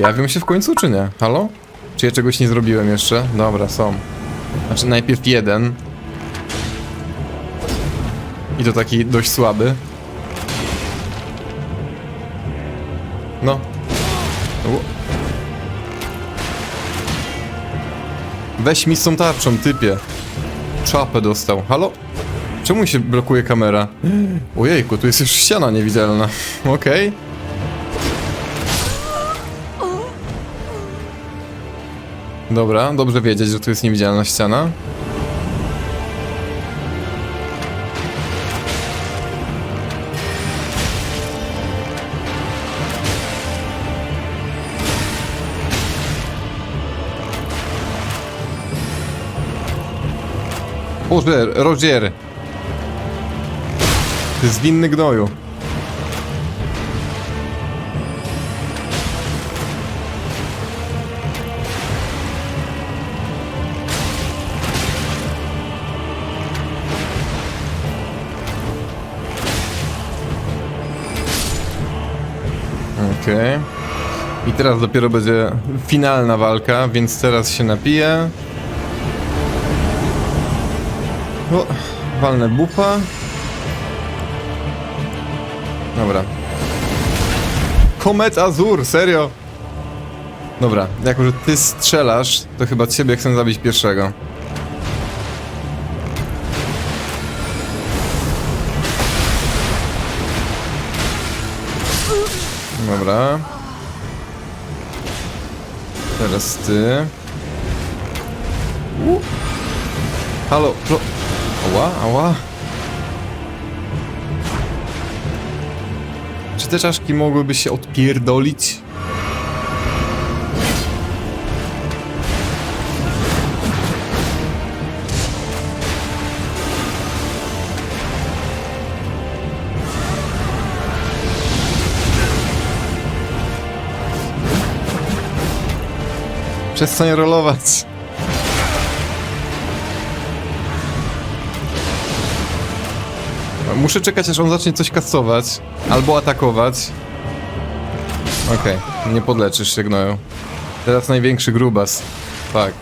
Pojawią się w końcu, czy nie? Halo? Czy ja czegoś nie zrobiłem jeszcze? Dobra, są. Znaczy najpierw jeden. I to taki dość słaby. No. U. Weź mi z tą tarczą, typie. Czapę dostał. Halo? Czemu się blokuje kamera? Ojejku, tu jest już ściana niewidzialna. Okej. Dobra, dobrze wiedzieć, że tu jest niewidzialna ściana. Boże, Roger! Ty zwinny gnoju. Teraz dopiero będzie finalna walka, więc teraz się napiję. O, walnę bufa. Dobra. Komet Azur, serio? Dobra, jako że ty strzelasz, to chyba ciebie chcę zabić pierwszego. Dobra. Teraz ty. Halo, pro... Ała, ała. Czy te czaszki mogłyby się odpierdolić? Przestań rolować. Muszę czekać, aż on zacznie coś kasować. Albo atakować. Okej, nie podleczysz się, gnoju. Teraz największy grubas. Tak.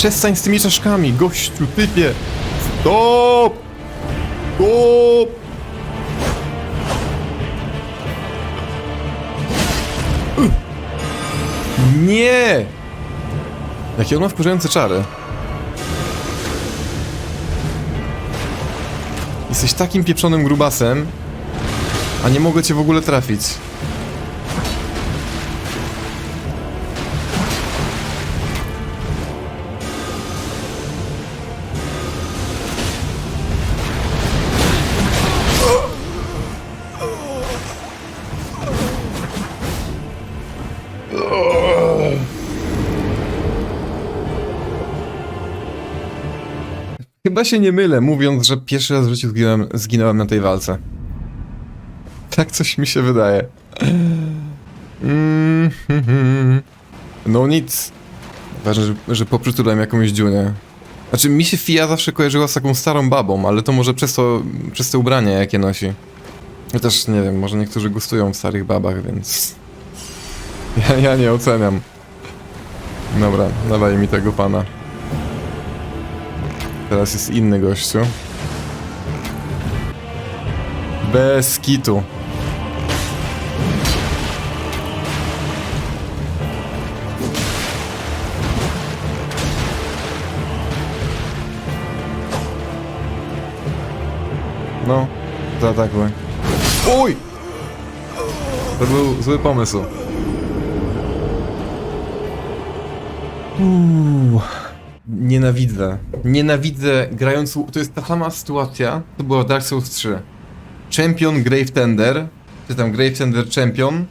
Przestań z tymi czaszkami, gościu, typie! Stop! Stop! Nie! Jakie on ma wkurzające czary. Jesteś takim pieprzonym grubasem, a nie mogę cię w ogóle trafić. Chyba się nie mylę, mówiąc, że pierwszy raz w życiu zginąłem, zginąłem na tej walce. Tak coś mi się wydaje. Mm. No nic. Ważne, że, że poprzytulam jakąś dziunię. Znaczy, mi się Fia zawsze kojarzyła z taką starą babą, ale to może przez to, przez jakie nosi. Chociaż, nie wiem, może niektórzy gustują w starych babach, więc... Ja, ja nie oceniam. Dobra, dawaj mi tego pana. Teraz jest inny gościu. Bez kitu. No, zaatakuj. Uj! To był zły pomysł. Uuu. Nienawidzę. Nienawidzę grając. To jest ta sama sytuacja, to była w Dark Souls 3. Champion Grave Tender, czy tam Grave Tender Champion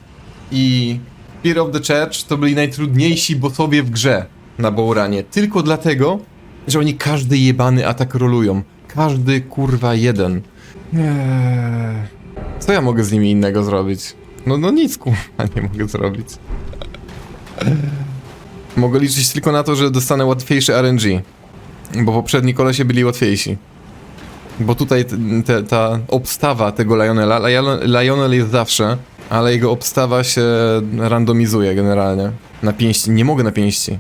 i Fear of the Church to byli najtrudniejsi bossowie w grze na Bouranie. Tylko dlatego, że oni każdy jebany atak rolują. Każdy kurwa jeden. Eee. Co ja mogę z nimi innego zrobić? No, no nic, kurwa, nie mogę zrobić. Mogę liczyć tylko na to, że dostanę łatwiejszy RNG. Bo poprzedni kolesie byli łatwiejsi. Bo tutaj te, ta obstawa tego Lionela, Lion- Lionel jest zawsze, ale jego obstawa się randomizuje generalnie. Na pięści, nie mogę na pięści.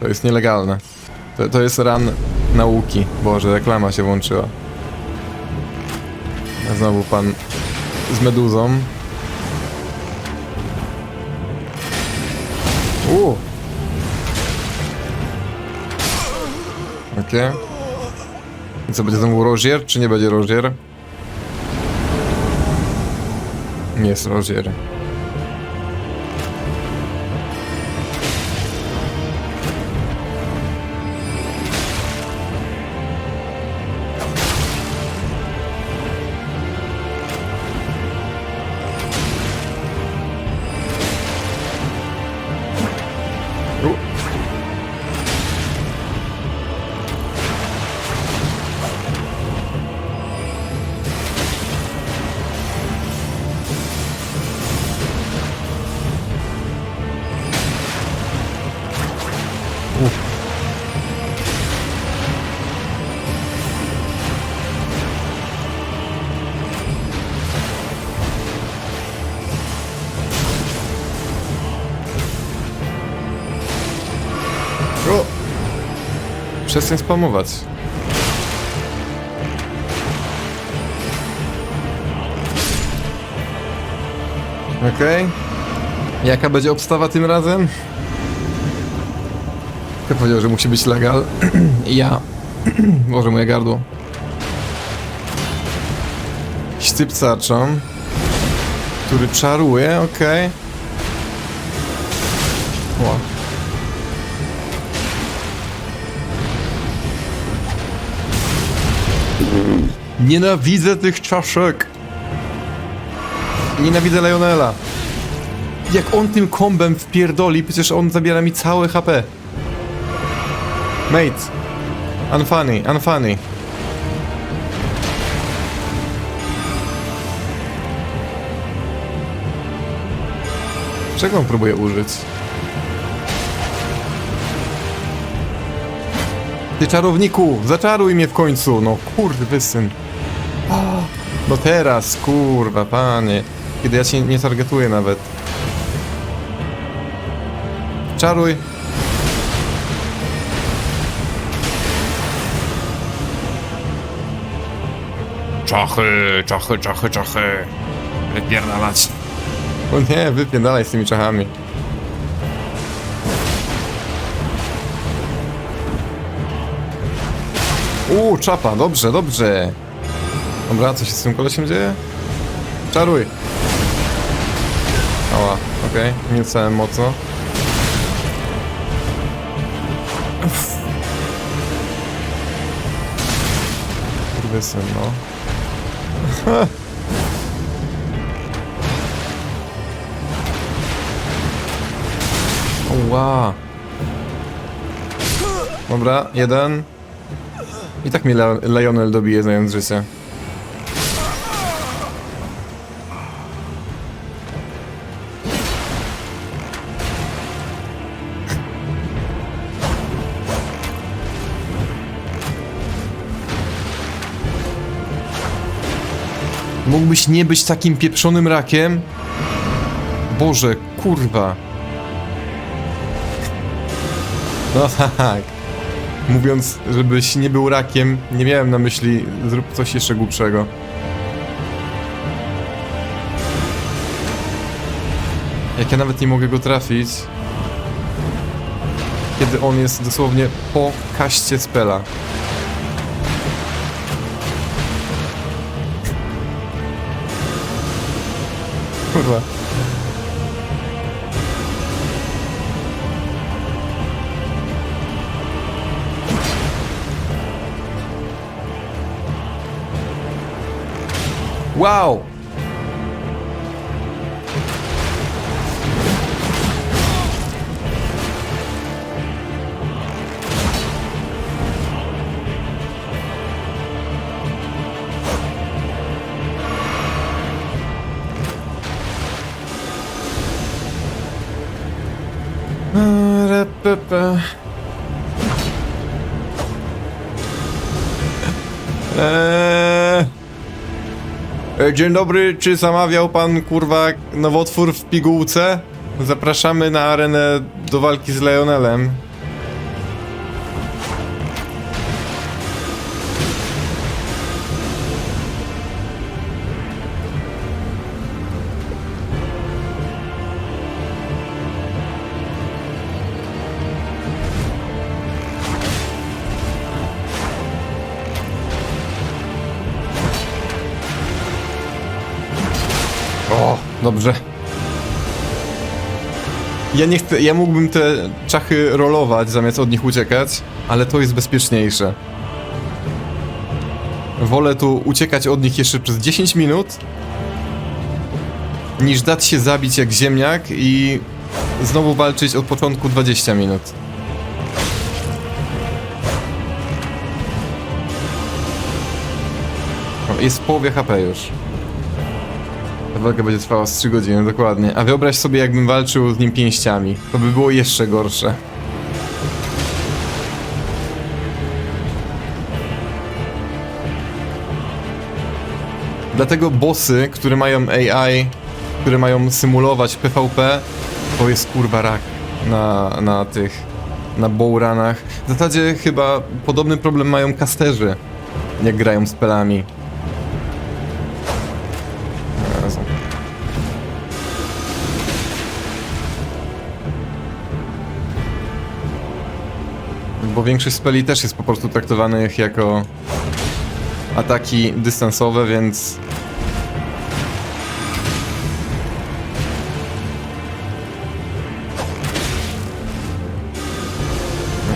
To jest nielegalne. To, to jest ran nauki. Boże, reklama się włączyła. Znowu pan z meduzą. Uuu. I co, będzie znowu Rozier, czy nie będzie Rozier? Nie jest Rozier. Przestań spamować. Okej. Jaka będzie obstawa tym razem? Kto powiedział, że musi być legal? ja. Może moje gardło. Ścipcaczą. Który czaruje, okej. Ła. Nienawidzę tych czaszek. Nienawidzę Lionela. Jak on tym kombem wpierdoli, przecież on zabiera mi całe HP. Mate. Unfunny, unfunny. Czego on próbuje użyć? Ty czarowniku, zaczaruj mnie w końcu, no kurwy syn. No teraz, kurwa, panie. Kiedy ja cię nie targetuję nawet. Czaruj. Czachy, czachy, czachy, czachy. Wypierdalać. O nie, wypierdalaj z tymi czachami. Uuu, czapa, dobrze, dobrze. Dobra, co się z tym kolesiem dzieje? Czaruj. Ała, okej, nie dostałem mocno. Kurde syn, no. Ła. Dobra, jeden. I tak Le Lionel dobije, znając życie. Mógłbyś nie być takim pieprzonym rakiem? Boże, kurwa. No tak. Mówiąc, żebyś nie był rakiem, nie miałem na myśli zrób coś jeszcze głupszego. Jak ja nawet nie mogę go trafić, kiedy on jest dosłownie po kaście spela. Kurwa. Wow! Eee. Dzień dobry, czy zamawiał pan kurwa nowotwór w pigułce? Zapraszamy na arenę do walki z Leonelem. Ja nie chcę, ja mógłbym te czachy rolować zamiast od nich uciekać, ale to jest bezpieczniejsze. Wolę tu uciekać od nich jeszcze przez 10 minut, niż dać się zabić jak ziemniak i znowu walczyć od początku 20 minut. Jest w połowie HP już. Walka będzie trwała z 3 godziny, dokładnie. A wyobraź sobie, jakbym walczył z nim pięściami. To by było jeszcze gorsze. Dlatego bossy, które mają AI, które mają symulować PvP, to jest kurwa rak na, na tych, na bowrunach. W zasadzie chyba podobny problem mają kasterzy, jak grają z pelami. Bo większość speli też jest po prostu traktowanych jako ataki dystansowe, więc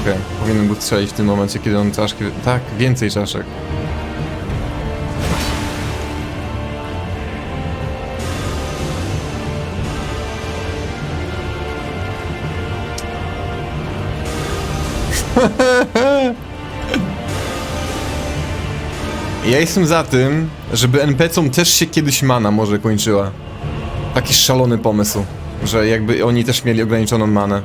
Okej, powinienem był strzelić w tym momencie, kiedy on czaszki... Tak, więcej czaszek. Ja jestem za tym, żeby NPC-om też się kiedyś mana może kończyła. Taki szalony pomysł, że jakby oni też mieli ograniczoną manę.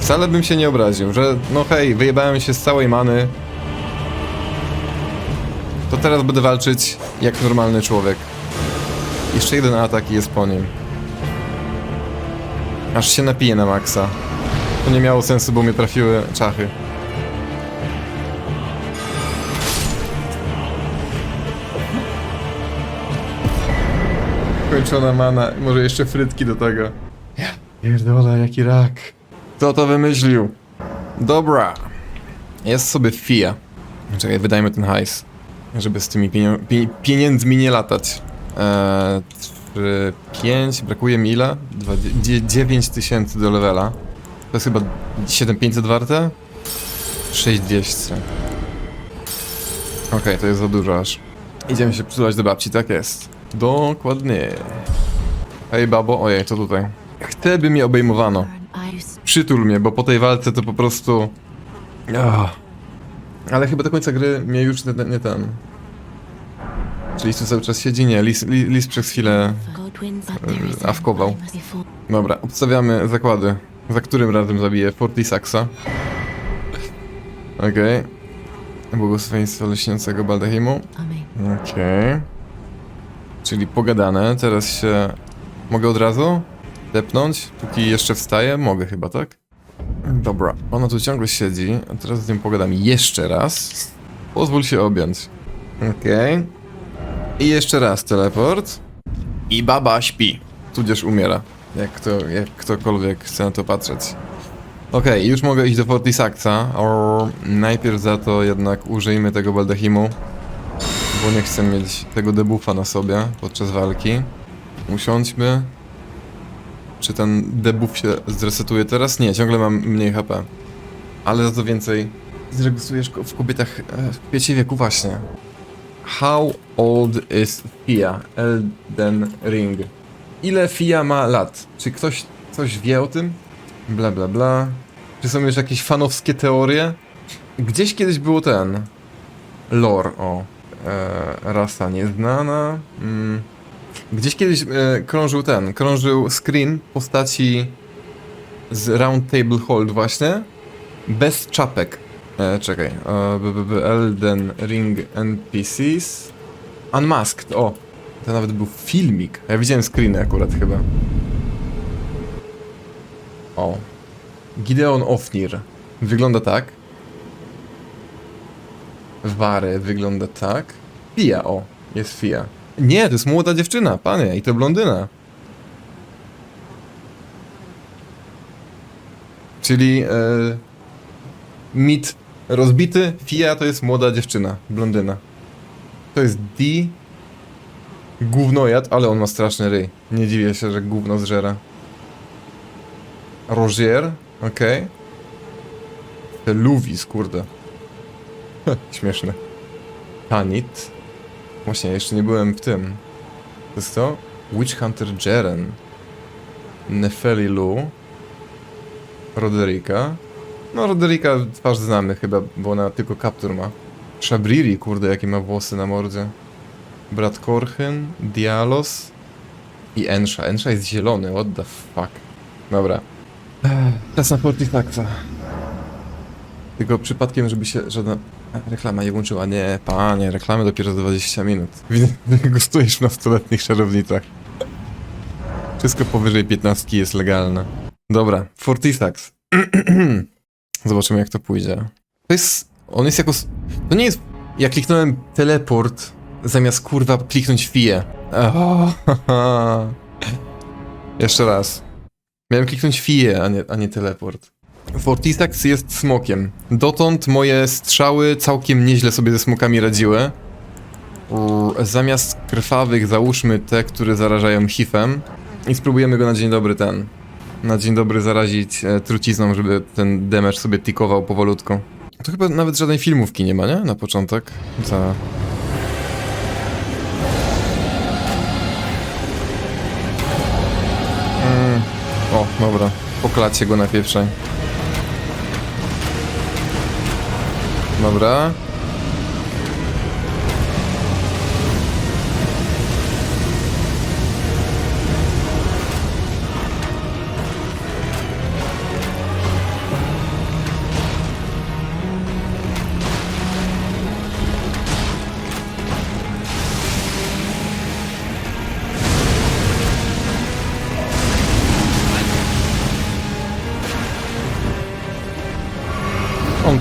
Wcale bym się nie obraził, że no hej, wyjebałem się z całej many. To teraz będę walczyć jak normalny człowiek. Jeszcze jeden atak i jest po nim. Aż się napije na maksa. To nie miało sensu, bo mnie trafiły czachy. Kończona mana, może jeszcze frytki do tego. Ja pierdolę, jaki rak. Kto to wymyślił? Dobra. Jest sobie FIA. Czekaj, wydajmy ten hajs. Żeby z tymi pienio- pie- pieniędzmi nie latać. Eee, 3, 5, brakuje mi ile? 9 tysięcy do levela. To jest chyba 7500 warte? 6200. Okej, to jest za dużo aż. Idziemy się przytulać do babci, tak jest. Dokładnie. Hej babo, ojej, co tutaj? Chcę, by mnie obejmowano. Przytul mnie, bo po tej walce to po prostu... Ah. Ale chyba do końca gry mnie już nie, nie ten... Czy Lis tu cały czas siedzi? Nie, Lis, Lis, Lis przez chwilę... e, awkował. Dobra, obstawiamy zakłady. Za którym razem zabiję Fortisaxa? Okej. Okay. Błogosławieństwo leśniącego Baldachimu. Okej. Czyli pogadane, teraz się... Mogę od razu? Depnąć? Póki jeszcze wstaję? Mogę chyba, tak? Dobra, ona tu ciągle siedzi, a teraz z nią pogadam jeszcze raz. Pozwól się objąć. Okej. I jeszcze raz teleport. I baba śpi. Tudzież umiera. Jak, to, jak ktokolwiek chce na to patrzeć. Okej, już mogę iść do Fortisaxa. O, najpierw za to jednak użyjmy tego baldachimu. Bo nie chcę mieć tego debuffa na sobie podczas walki. Usiądźmy. Czy ten debuff się zresetuje teraz? Nie, ciągle mam mniej HP. Ale za to więcej zregistrujesz w kobietach e, w kwiecie wieku właśnie. How old is Fia? Elden Ring. Ile Fia ma lat? Czy ktoś coś wie o tym? Bla bla bla. Czy są już jakieś fanowskie teorie? Gdzieś kiedyś było ten. Lore, o. E, rasa nieznana. Mm. Gdzieś kiedyś e, krążył ten, krążył screen postaci z Round Table Hold właśnie, bez czapek. E, czekaj, e, b, b, b, Elden Ring NPCs. Unmasked, o! To nawet był filmik. Ja widziałem screeny akurat chyba. O. Gideon Ofnir. Wygląda tak. Wary wygląda tak. Fia, o. Jest Fia. Nie, to jest młoda dziewczyna, panie, i to blondyna. Czyli e, mit rozbity, Fia to jest młoda dziewczyna, blondyna. To jest D. Gównojad, ale on ma straszny ryj. Nie dziwię się, że gówno zżera. Rogier, okej. Okay. Luwis, kurde. Śmieszne. Tanit. Właśnie, jeszcze nie byłem w tym. To jest to? Witch Hunter Jeren. Nefeli Lu. Roderika. No, Roderika twarz znamy chyba, bo ona tylko kaptur ma. Shabriri, kurde, jakie ma włosy na mordzie. Brat Korchen, Dialos i Ensha. Ensha jest zielony, what the fuck. Dobra. Czas na Fortifacta. Tylko przypadkiem, żeby się żadna reklama nie włączyła. Nie, panie, reklamy dopiero za 20 minut. Gustujesz w nastoletnich czarownicach. Wszystko powyżej 15 jest legalne. Dobra, Fortisax. Zobaczymy jak to pójdzie. To jest... On jest jako... To nie jest... Ja kliknąłem teleport zamiast kurwa kliknąć fije. Oh, Jeszcze raz. Miałem kliknąć fije, a nie, a nie teleport. Fortisax jest smokiem. Dotąd moje strzały całkiem nieźle sobie ze smokami radziły. Zamiast krwawych załóżmy te, które zarażają hifem i spróbujemy go na dzień dobry ten. Na dzień dobry zarazić e, trucizną, żeby ten damage sobie tikował powolutku. To chyba nawet żadnej filmówki nie ma, nie? Na początek. Za... Mm. O, dobra. Poklacie go na pierwszej. Dobra.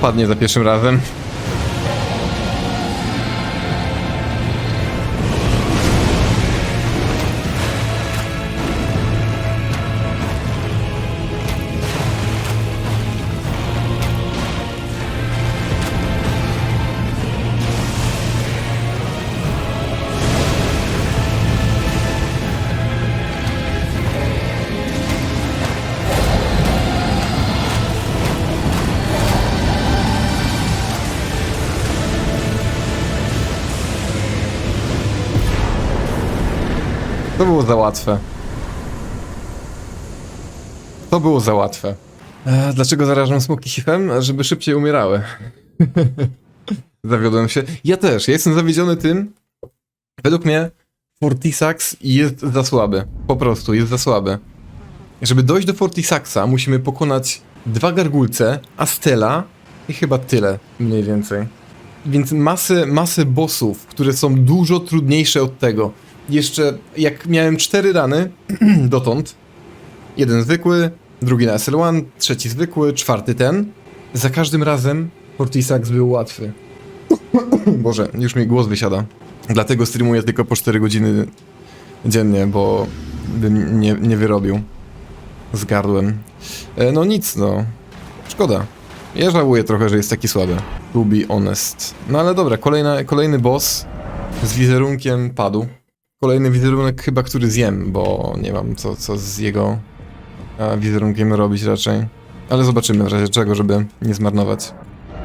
Padnie za pierwszym razem. To było za łatwe. To było za łatwe. E, dlaczego zarażam smoki hifem? Żeby szybciej umierały. Zawiodłem się. Ja też. Ja jestem zawiedziony tym. Według mnie Fortisax jest za słaby. Po prostu, jest za słaby. Żeby dojść do Fortisaxa, musimy pokonać dwa gargulce, Astela i chyba tyle, mniej więcej. Więc masę, masę bossów, które są dużo trudniejsze od tego. Jeszcze jak miałem cztery rany dotąd, jeden zwykły, drugi na SL1, trzeci zwykły, czwarty ten, za każdym razem Fortisax był łatwy. Boże, już mi głos wysiada. Dlatego streamuję tylko po 4 godziny dziennie, bo bym nie, nie wyrobił z gardłem. E, no nic, no. Szkoda. Ja żałuję trochę, że jest taki słaby. To be honest. No ale dobra, kolejna, kolejny boss z wizerunkiem padł. Kolejny wizerunek chyba, który zjem, bo nie mam co, co z jego e, wizerunkiem robić raczej. Ale zobaczymy w razie czego, żeby nie zmarnować.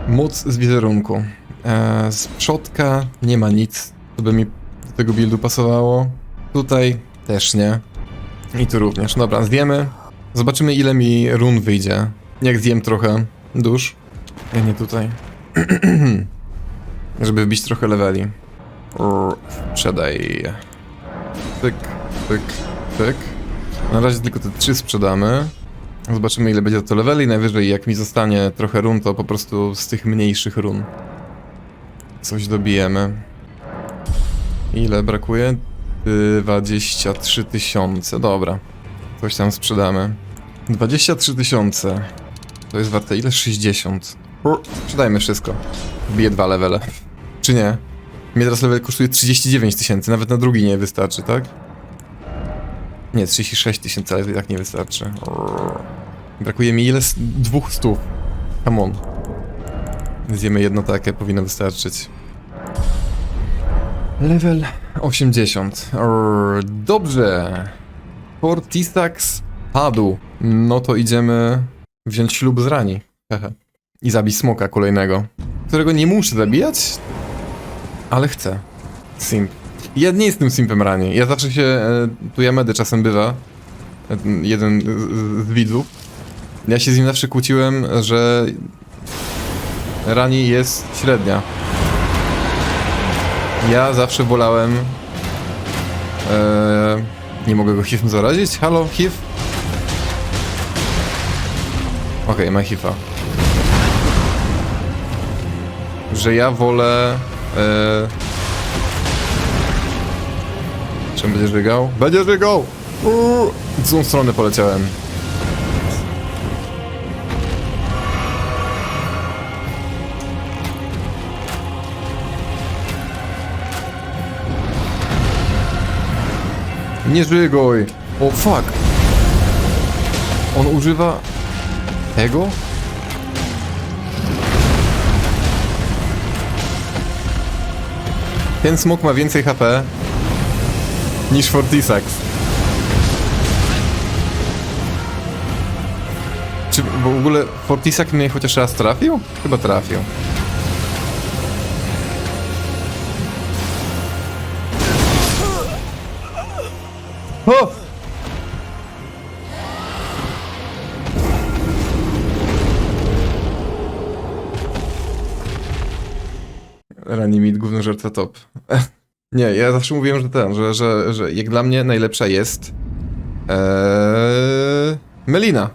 Moc z wizerunku. E, z przodka nie ma nic, co by mi do tego buildu pasowało. Tutaj też nie. I tu również. Dobra, zjemy. Zobaczymy ile mi run wyjdzie. Jak zjem trochę dusz. Ja nie tutaj. Żeby wbić trochę leveli. Sprzedaj. Pyk, pyk, pyk. Na razie tylko te trzy sprzedamy. Zobaczymy ile będzie to leveli. Najwyżej jak mi zostanie trochę run, to po prostu z tych mniejszych run. Coś dobijemy. Ile brakuje? 23 tysiące. Dobra. Coś tam sprzedamy. 23 tysiące. To jest warte ile? 60. U, Sprzedajmy wszystko. Bije dwa levele. Czy nie? Mnie teraz level kosztuje 39 tysięcy, nawet na drugi nie wystarczy, tak? Nie, 36 tysięcy, ale i tak nie wystarczy. Brakuje mi ile? Dwóch stów. Come on. Zjemy jedno takie, powinno wystarczyć. Level 80. Urr, Dobrze. Fortisax padł. No to idziemy wziąć ślub z rani. I zabić smoka kolejnego. Którego nie muszę zabijać, ale chcę. Simp. Ja nie jestem simpem rani. Ja zawsze się. E, tu Yamedy czasem bywa. E, jeden z, z widzów. Ja się z nim zawsze kłóciłem, że rani jest średnia. Ja zawsze wolałem. E, nie mogę go HIV zarazić? Halo, HIV? Okej, ma HIVa. Że ja wolę. E, Czym będzie żygał? Będzie żygał! Uuu, W złą stronę poleciałem. Nie żygoj! O fuck! On używa... tego? Ten smok ma więcej HP niż Fortisax. Czy w ogóle Fortisax mnie chociaż raz trafił? Chyba trafił. Główny żertwa top. Nie, ja zawsze mówiłem, że ten, że, że, że jak dla mnie najlepsza jest ee, Melina.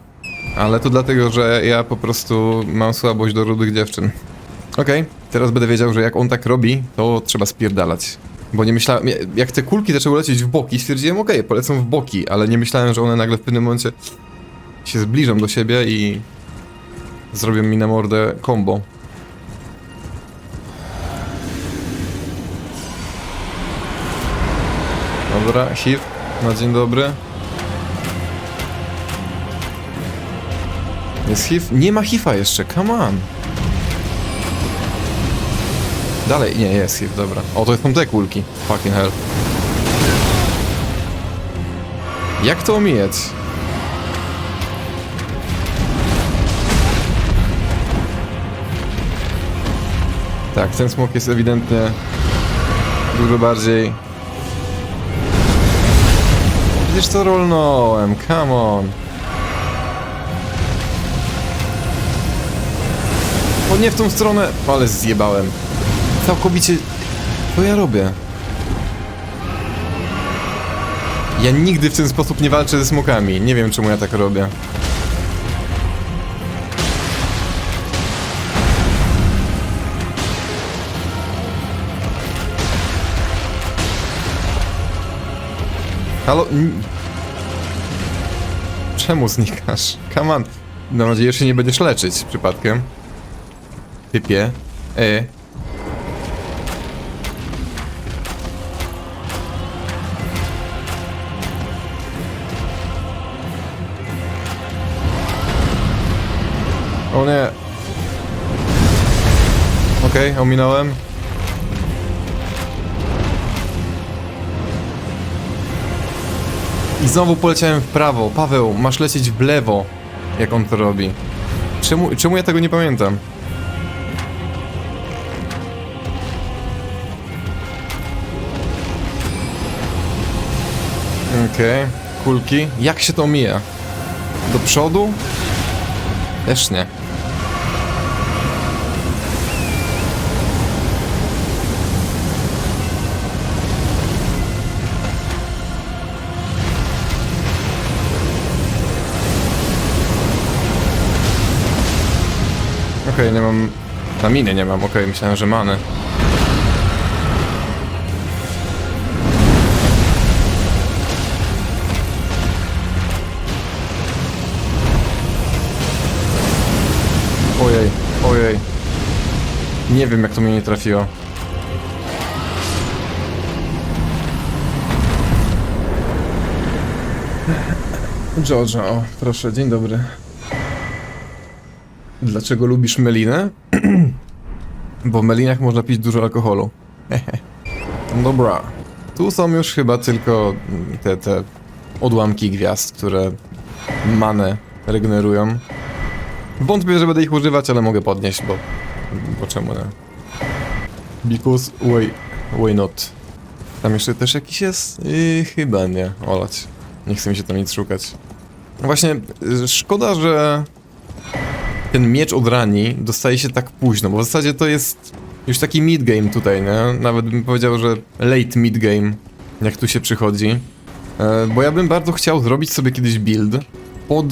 Ale to dlatego, że ja po prostu mam słabość do rudych dziewczyn. Okej, teraz będę wiedział, że jak on tak robi, to trzeba spierdalać. Bo nie myślałem, jak te kulki zaczęły lecieć w boki, stwierdziłem, okej, polecą w boki, ale nie myślałem, że one nagle w pewnym momencie się zbliżą do siebie i zrobią mi na mordę combo. Dobra, HIV, na dzień dobry. Jest HIV? Nie ma HIVa jeszcze, come on. Dalej, nie, jest HIV, dobra. O, to są te kulki. Fucking hell. Jak to omijać? Tak, ten smok jest ewidentnie dużo bardziej Przecież to rolnąłem, come on. O nie w tą stronę, ale zjebałem. Całkowicie... Co ja robię? Ja nigdy w ten sposób nie walczę ze smokami. Nie wiem czemu ja tak robię. Halo? Czemu znikasz? Come on. Mam nadzieję, że się nie będziesz leczyć przypadkiem. Typie. E. O nie. Okej, ominąłem. I znowu poleciałem w prawo. Paweł, masz lecieć w lewo, jak on to robi. Czemu, czemu ja tego nie pamiętam? Okej, kulki. Jak się to mija? Do przodu? Też nie. Okej, nie mam... Na miny nie mam, okej, myślałem, że many. Ojej, ojej. Nie wiem, jak to mnie nie trafiło. Georgia, o, proszę, dzień dobry. Dlaczego lubisz melinę? Bo w melinach można pić dużo alkoholu. Dobra. Tu są już chyba tylko te, te odłamki gwiazd, które manę regenerują. Wątpię, że będę ich używać, ale mogę podnieść, bo... Bo czemu nie? Because why, why not? Tam jeszcze też jakiś jest? Yy, chyba nie. Olać. Nie chce mi się tam nic szukać. Właśnie, y, szkoda, że ten miecz od rani dostaje się tak późno, bo w zasadzie to jest już taki mid-game tutaj, nie? Nawet bym powiedział, że late mid-game, jak tu się przychodzi. E, bo ja bym bardzo chciał zrobić sobie kiedyś build pod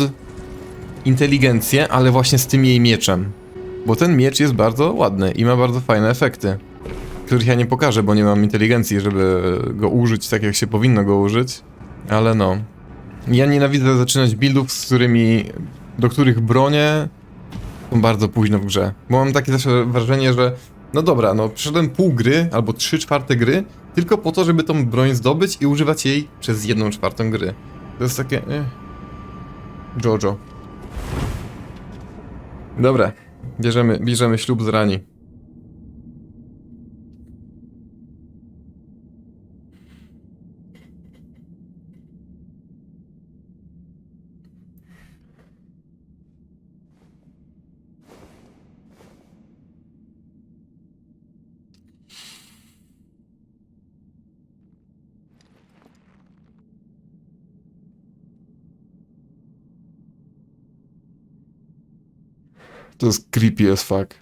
inteligencję, ale właśnie z tym jej mieczem. Bo ten miecz jest bardzo ładny i ma bardzo fajne efekty, których ja nie pokażę, bo nie mam inteligencji, żeby go użyć tak, jak się powinno go użyć. Ale no. Ja nienawidzę zaczynać buildów, z którymi, do których bronię są bardzo późno w grze. Bo mam takie zawsze wrażenie, że no dobra, no przeszedłem pół gry, albo trzy czwarte gry, tylko po to, żeby tą broń zdobyć i używać jej przez jedną czwartą gry. To jest takie... Eh. Jojo. Dobra, bierzemy, bierzemy ślub z rani. To jest creepy as fuck.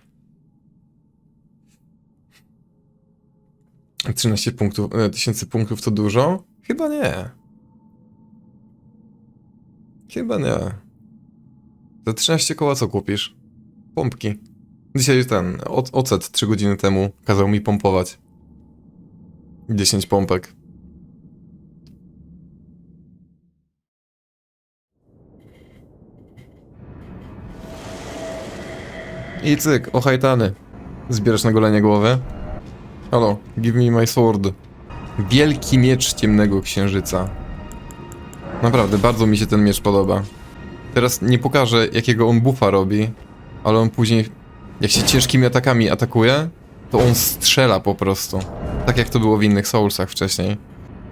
13 punktów, e, tysięcy punktów to dużo? Chyba nie. Chyba nie. Za 13 koła co kupisz? Pompki. Dzisiaj ten, ocet 3 godziny temu kazał mi pompować. 10 pompek. I cyk, ohajtany. Zbierasz na golenie głowę? Halo, give me my sword. Wielki miecz ciemnego księżyca. Naprawdę, bardzo mi się ten miecz podoba. Teraz nie pokażę, jakiego on buffa robi, ale on później, jak się ciężkimi atakami atakuje, to on strzela po prostu. Tak jak to było w innych Soulsach wcześniej.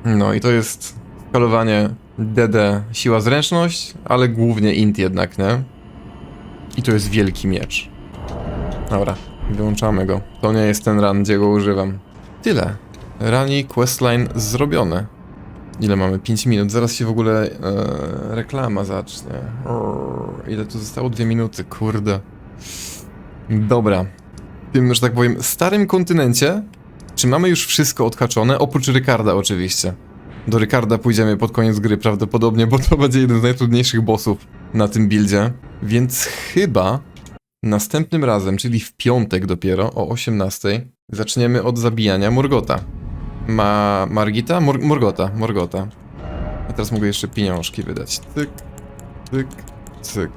No i to jest skalowanie DD siła zręczność, ale głównie int jednak, nie? I to jest wielki miecz. Dobra, wyłączamy go. To nie jest ten run, gdzie go używam. Tyle. Rani questline zrobione. Ile mamy? 5 minut. Zaraz się w ogóle e, reklama zacznie. Ile tu zostało? 2 minuty, kurde. Dobra. W tym, że tak powiem, starym kontynencie, czy mamy już wszystko odhaczone? Oprócz Rykarda oczywiście. Do Rykarda pójdziemy pod koniec gry prawdopodobnie, bo to będzie jeden z najtrudniejszych bossów na tym buildzie. Więc chyba Następnym razem, czyli w piątek dopiero o 18, zaczniemy od zabijania Morgota. Ma... Margita? Mor Morgota, Morgota. A teraz mogę jeszcze pieniążki wydać. Tyk, tyk, cyk.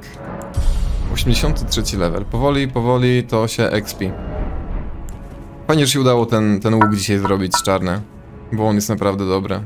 83 level. Powoli, powoli to się expi. Fajnie, że się udało ten, ten łuk dzisiaj zrobić czarny, bo on jest naprawdę dobry.